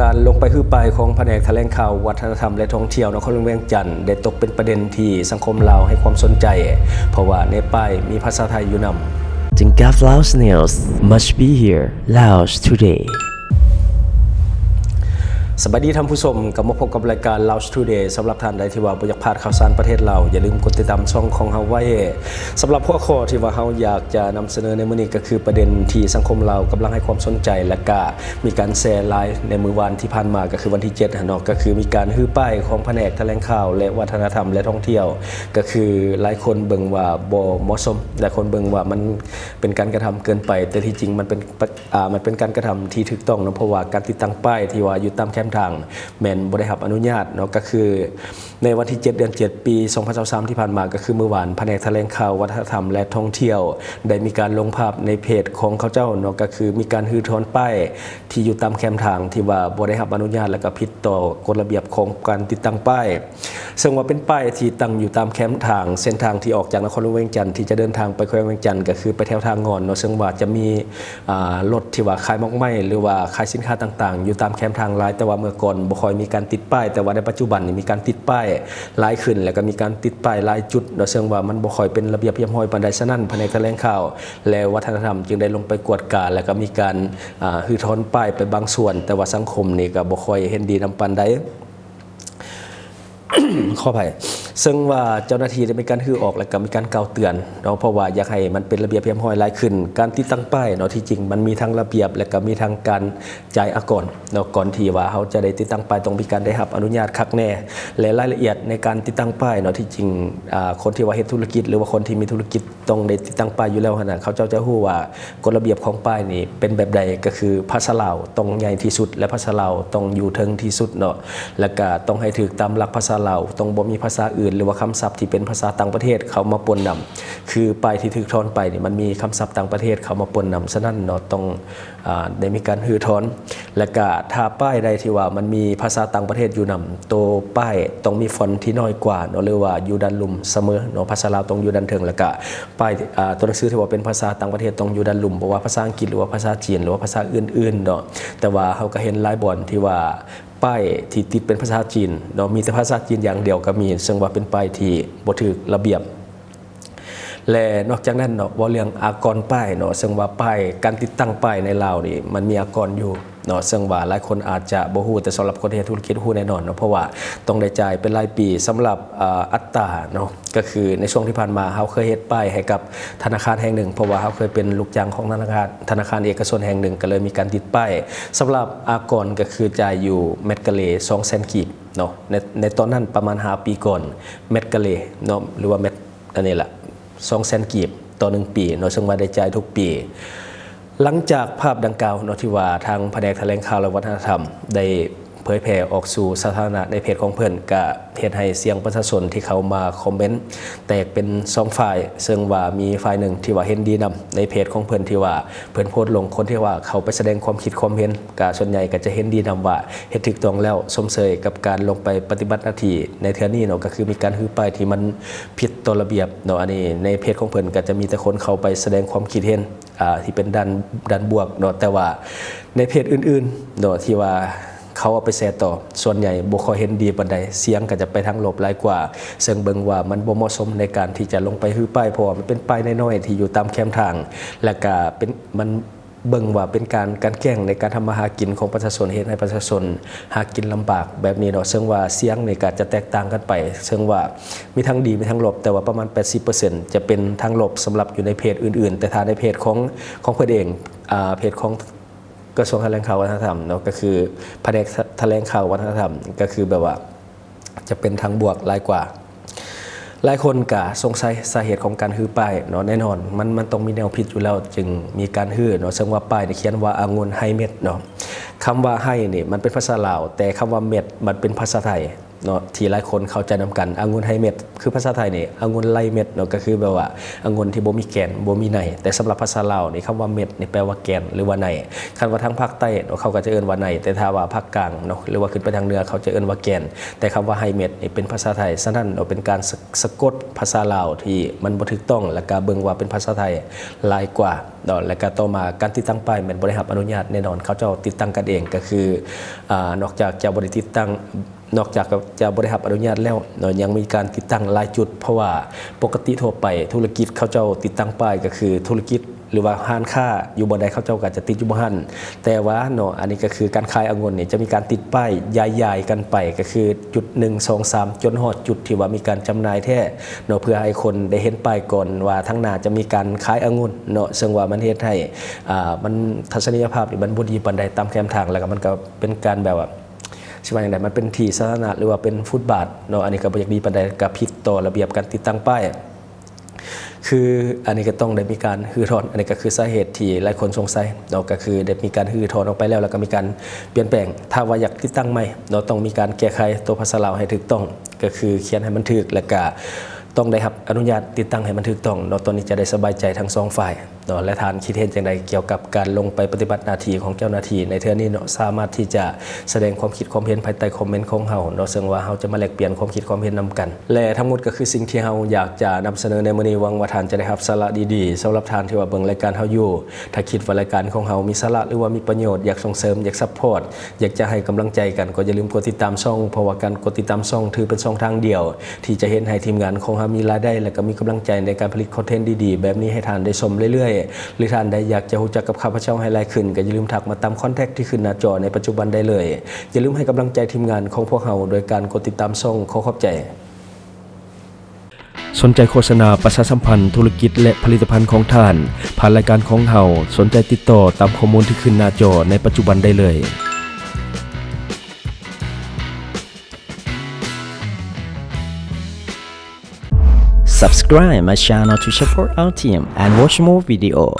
การลงไปคือไปของแผนกแถลงข่าววัฒนธรรมและท่องเที่ยวนครหลวงเวียงจันทร์ได้ตกเป็นประเด็นที่สังคมลาวให้ความสนใจ เพราะว่าในป้ายมีภาษาไทยอยู่นำ The Gap Laos News must be here Laos today สวัสดีท่านผู้ชมกลับมาพบกับรายการ Loud Today สำหรับท่านใดที่ว่าอยากพลาดข่าวสารประเทศเรา อย่าลืมกดติดตามช่องของเฮาไว้สำหรับหัวข้อที่ว่าเฮาอยากจะนำเสนอในมื้อนี้ก็คือประเด็นที่สังคมเรากำลังให้ความสนใจและก็มีการแชร์ไลฟ์ในมื้อวานที่ผ่านมาก็คือวันที่7เนาะก็คือมีการฮื้อป้ายของแผนกแถลงข่าว และวัฒนธรรมและท่องเที่ยว ก็คือหลายคนเบิ่งว่าบ่เหมาะสมหลายคนเบิ่งว่ามันเป็นการกระทำเกินไป แต่ที่จริงมันเป็นอ่ามันเป็นการกระทำที่ถูกต้องเนะเพราะว่าการติดตั้งป้ายที่ว่าอยู่ตามแคมทางแมนบ่ได้รับอนุญาตเนาะก็คือในวันที่ 7 เดือน 7 ปี 2023 ที่ผ่านมาก็คือเมื่อวานแผนกแถลงข่าววัฒนธรรมและท่องเที่ยว ได้มีการลงภาพในเพจของเขาเจ้าเนาะก็คือมีการฮือถอนป้ายที่อยู่ตามแคมป์ทางที่ว่าบ่ได้รับอนุญาตและก็ผิดต่อกฎระเบียบของการติดตั้งป้าย ซึ่งว่าเป็นป้ายที่ตั้งอยู่ตามแคมป์ทาง เส้นทางที่ออกจากนครหลวงเวียงจันทร์ที่จะเดินทางไปแขวงเวียงจันทร์ก็คือไปแถวทางงอนเนาะซึ่งว่าจะมีรถที่ว่าขายมอกไม้หรือว่าขายสินค้าต่าง ๆ อยู่ตามแคมป์ทางหลาย แต่ว่าเมื่อก่อนบ่ค่อยมีการติดป้าย แต่ว่าในปัจจุบันนี่มีการติดป้ายหลายขึ้น แล้วก็มีการติดป้ายหลายจุดเราะซึ่งว่ามันบ่ค่อยเป็นระเบียบเรียบร้อยปานใดฉะนั้นภายในแถลงข่าว และวัฒนธรรมจึงได้ลงไปกวดกาแล้วก็มีการฮือทอนป้ายไปบางส่วน แต่ว่าสังคมนี่ก็บ่ค่อยเห็นดีนำปานใดข้อภัย ซึ่งว่าเจ้าหน้าที่ได้มีการฮือออกและก็มีการกล่าวเตือนเนาะเพราะว่าอยากให้มันเป็นระเบียบเรียบร้อยหลายขึ้น การติดตั้งป้ายเนาะที่จริงมันมีทั้งระเบียบ และก็มีทั้งการจ่ายอากรเนาะก่อนที่ว่าเขาจะได้ติดตั้งป้ายต้องมีการได้รับอนุญาตคักแน่และรายละเอียดในการติดตั้งป้ายเนาะที่จริงคนที่ว่าเฮ็ดธุรกิจ หรือว่าคนที่มีธุรกิจ ต้องได้ติดตั้งป้ายอยู่แล้วขนาดเขาเจ้าจะรู้ว่ากฎระเบียบของป้ายนี่เป็นแบบใดก็คือภาษาลาวต้องใหญ่ที่สุด และภาษาลาวต้องอยู่เทิงที่สุดเนาะแล้วก็ต้องให้ถูกตามหลักภาษาลาวต้องบ่มีภาษาอื่น หรือว่าคำศัพท์ที่เป็นภาษาต่างประเทศเขามาปนนำคือป้ายที่ถูกถอนไปนี่มันมีคำศัพท์ต่างประเทศเขามาปนนำฉะนั้นเนาะต้องได้มีการฮือถอน และก็ถ้าป้ายใดที่ว่ามันมีภาษาต่างประเทศอยู่นำตัวป้ายต้องมีฟอนต์ที่น้อยกว่าเนาะหรือว่าอยู่ด้านลุ่มเสมอเนาะภาษาลาวต้องอยู่ด้านเทิงแล้วก็ป้ายตัวหนังสือที่ว่าเป็นภาษาต่างประเทศต้องอยู่ด้านลุ่มเพราะว่าภาษาอังกฤษหรือว่าภาษาจีนหรือว่าภาษาอื่นๆเนาะแต่ว่าเขาก็เห็นหลายบ่อนที่ว่าป้ายที่ติดเป็นภาษาจีนเนาะมีแต่ภาษาจีนอย่างเดียวก็มีซึ่งว่าเป็นป้ายที่บ่ถูกระเบียบและนอกจากนั้นเนาะว่าเรื่องอากรป้ายเนาะซึ่งว่าป้ายการติดตั้งป้ายในลาวนี่มันมีอากรอยู่ เนาะซึ่งว่าหลายคนอาจจะบ่ฮู้แต่สำหรับคนที่ธุรกิจฮู้แน่นอนเนาะเพราะว่าต้องได้จ่ายเป็นรายปีสำหรับอัตราเนาะก็คือในช่วงที่ผ่านมาเฮาเคยเฮ็ดป้ายให้กับธนาคารแห่งหนึ่ง เพราะว่าเฮาเคยเป็นลูกจ้างของธนาคารธนาคารเอกชนแห่งหนึ่ง ก็เลยมีการติดป้ายสำหรับอากรก็คือจ่ายอยู่เม็ดกะเล200,000กีบเนาะในในตอนนั้นประมาณ5ปีก่อนเม็ดกะเลเนาะหรือว่าเม็ดอันนี้แหละสองแสนกีบต่อหนึ่งปีเนาะซึ่งมาได้จ่ายทุกปี หลังจากภาพดังกล่าว นทิวาทางแผนกแถลงข่าวและวัฒนธรรมได้ ผยแผ่ออกสู่สาธารณะในเพจของเพื่อนกะเหตุให้เสียงประชาชนที่เขามาคอมเมนต์แตกเป็นสองฝ่าย ซึ่งว่ามีฝ่ายหนึ่งที่ว่าเห็นดีนำในเพจของเพื่อนที่ว่าเพื่อนโพสต์ลงคนที่ว่าเขาไปแสดงความคิดความเห็นกะส่วนใหญ่ก็จะเห็นดีนำว่าเฮ็ดถูกต้องแล้วสมเสยกับการลงไปปฏิบัติหน้าที่ในเทือนี้เนาะก็คือมีการฮือป้ายที่มันผิดต่อระเบียบเนาะอันนี้ในเพจของเพิ่อนก็จะมีแต่คนเขาไปแสดงความคิดเห็นอ่าที่เป็นด้านด้านบวกเนาะแต่ว่าในเพจอื่นๆเนาะที่ว่า เขาเอาไปแชร์ต่อ ส่วนใหญ่บ่ค่อยเห็นดีปานใดเสียงก็จะไปทางลบหลายกว่า ซึ่งเบิ่งว่ามันบ่เหมาะสมในการที่จะลงไปฮือป้ายเพราะว่ามันเป็นป้ายน้อยๆที่อยู่ตามแคมทาง และก็เป็นมันเบิ่งว่าเป็นการการแกล้งในการทำมาหากินของประชาชนเฮ็ดให้ประชาชนหากินลำบากแบบนี้เนาะซึ่งว่าเสียงในี่ก็จะแตกต่างกันไปซึ่งว่ามีทั้งดีมีทั้งลบแต่ว่าประมาณ 80%จะเป็นทางลบสำหรับอยู่ในเพจอื่น ๆ แต่ถ้าในเพจของของเพิ่นเองอเพจของ กระทรวงแถลงข่าววัฒนธรรมเนาะก็คือแผนกแถลงข่าววัฒนธรรมก็คือแบบว่าจะเป็นทางบวกหลายกว่า หลายคนกะสงสัยสาเหตุของการฮื้อป้ายเนาะแน่นอนมันมันต้องมีแนวผิดอยู่แล้วจึงมีการฮื้อเนาะซึ่งว่าป้ายเนี่ยเขียนว่าอางุนไฮเม็ดเนาะคำว่าไฮนี่มันเป็นภาษาลาว แต่คำว่าเม็ดมันเป็นภาษาไทย เนาะที่หลายคนเข้าใจนำกันองุ่นไฮเม็ดคือภาษาไทยนี่องุ่นไรเม็ดเนาะก็คือแบบว่าองุ่นที่บ่มีแกนบ่มีในแต่สำหรับภาษาลาวนี่คำว่าเม็ดนี่แปลว่าแกนหรือว่าในคันว่าทางภาคใต้เนาะเขาก็จะเอิ้นว่าในแต่ถ้าว่าภาคกลางเนาะหรือว่าขึ้นไปทางเหนือเขาจะเอิ้นว่าแกน แต่คำว่าไฮเม็ดนี่เป็นภาษาไทยฉะนั้นเนาะเป็นการสะกดภาษาลาวที่มันบ่ถูกต้องแล้วก็เบิ่งว่าเป็นภาษาไทยหลายกว่า เนาะและก็ต่อมาการติดตั้งป้ายแม่นบริหารอนุญาตแน่นอนเขาเจ้าติดตั้งกันเองก็คืออนอกจากจะบริติดตั้งนอกจากจะบริหารอนุญาตแล้วเนาะยังมีการติดตั้งหลายจุด เพราะว่าปกติทั่วไปธุรกิจเขาเจ้าติดตั้งป้ายก็คือธุรกิจ หรือว่าห้านค้าอยู่บ่ใดเขาเจ้าก็จะติดอยู่บ่หันแต่ว่าเนาะอันนี้ก็คือการขายองุ่นเนี่ยจะมีการติดป้ายย้ายๆกันไปก็คือจุด1 2 3 จนฮอดจุดที่ว่ามีการจำหน่ายแท้เนาะเพื่อให้คนได้เห็นป้ายก่อนว่าทั้งหน้าจะมีการขายองุ่นเนาะซึ่งว่ามันเฮ็ดให้อ่ามันทัศนียภาพนี่มันบ่ดีปานใดตามแคมทางแล้วก็มันก็เป็นการแบบว่าใช่ไหมอย่างไรมันเป็นที่สาธารณะหรือว่าเป็นฟุตบาทเนาะอันนี้ก็บ่อยากดีปานใดกับผิดต่อระเบียบการติดตั้งป้าย คืออันนี้ก็ต้องได้มีการฮือถอน อันนี้ก็คือสาเหตุที่หลายคนสงสัยเนาะก็คือได้มีการฮือถอนออกไปแล้ว แล้วก็มีการเปลี่ยนแปลง ถ้าว่าอยากติดตั้งใหม่เราต้องมีการแก้ไขตัวภาษาลาวให้ถูกต้อง ก็คือเขียนให้มันถูกและก็ ต้องได้รับอนุญาตติดตั้งให้มันถูกต้องเนาะตอนนี้จะได้สบายใจทั้งสองฝ่ายเนาะและทานคิดเห็นอย่างไรเกี่ยวกับการลงไปปฏิบัติหน้าที่ของเจ้าหน้าที่ในเทือนี้เนาะสามารถที่จะแสดงความคิดความเห็นภายใต้คอมเมนต์ของเฮาเนาะซึ่งว่าเฮาจะมาแลกเปลี่ยนความคิดความเห็นนำกัน และทั้งหมดก็คือสิ่งที่เฮาอยากจะนำเสนอในมื้อนี้หวังว่าทานจะได้รับสาระดีๆสำหรับทานที่ว่าเบิ่งรายการเฮาอยู่ถ้าคิดว่ารายการของเฮามีสาระหรือว่ามีประโยชน์อยากส่งเสริมอยากซัพพอร์ตอยากจะให้กำลังใจกันก็อย่าลืมกดติดตามช่องเพราะว่าการกดติดตามช่องถือเป็นช่องทางเดียว ที่จะเห็นให้ทีมงานของเฮามีรายได้และก็มีกำลังใจในการผลิตคอนเทนต์ดีๆ แบบนี้ให้ท่านได้ชมเรื่อยๆ หรือท่านใดอยากจะรู้จักกับข้าพเจ้าให้หลายขึ้น ก็อย่าลืมทักมาตามคอนแทคที่ขึ้นหน้าจอในปัจจุบันได้เลย อย่าลืมให้กำลังใจทีมงานของพวกเราโดยการกดติดตามช่องขอขอบใจสนใจโฆษณาประชาสัมพันธ์ธุรกิจและผลิตภัณฑ์ของท่าน ผ่านรายการของเฮาสนใจติดต่อตามข้อมูลที่ขึ้นหน้าจอในปัจจุบันได้เลย Subscribe my channel to support our team and watch more video.